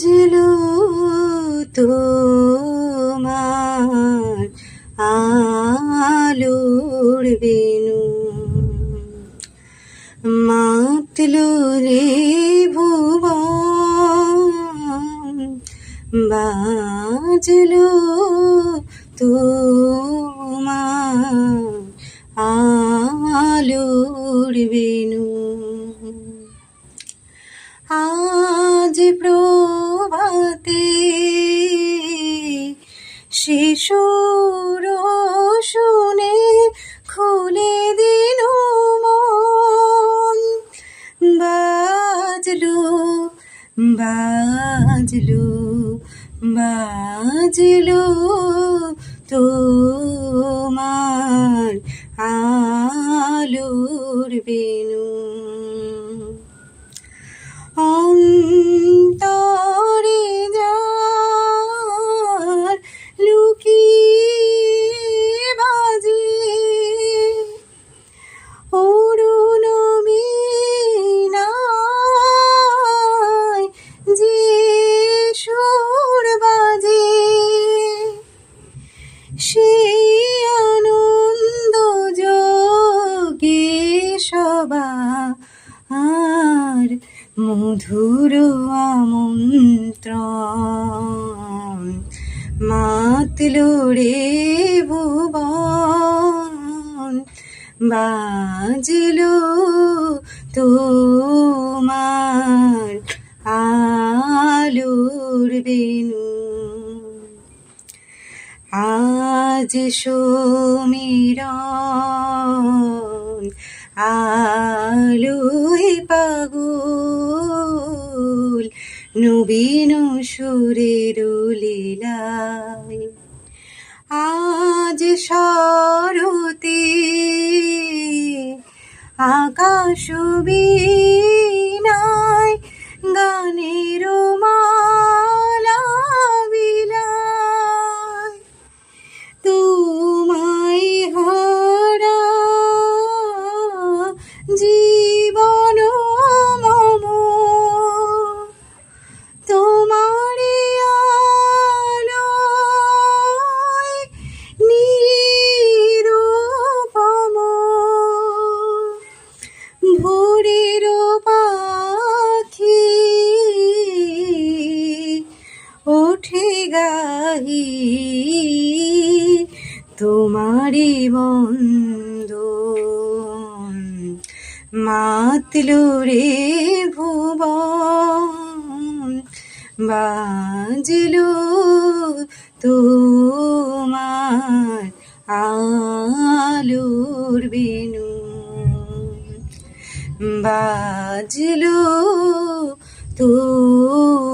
বাজলো তোমার আলোর বেনু। মাতলো রে ভুবন বাজলো তোমার আলোর বেনু। আজ প্রভাতে শিশুর শুনে খুলে দিন বাজলো বাজলো বাজলো তোমার মধুর আমন্ত্রণ মাতলো রে ভুবন বাজলো তোমার আলোর বেনু আজ সমীরণ আলোয় পাগল নবীন সুরের আজ শরতে আকাশ বীণায় গাহি। তোমারি বন্দন মাতলো রে ভুবন বাজলো তোমার আলোর বেনু। বাজলো তোমার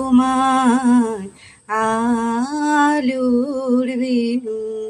আলোর বেনু।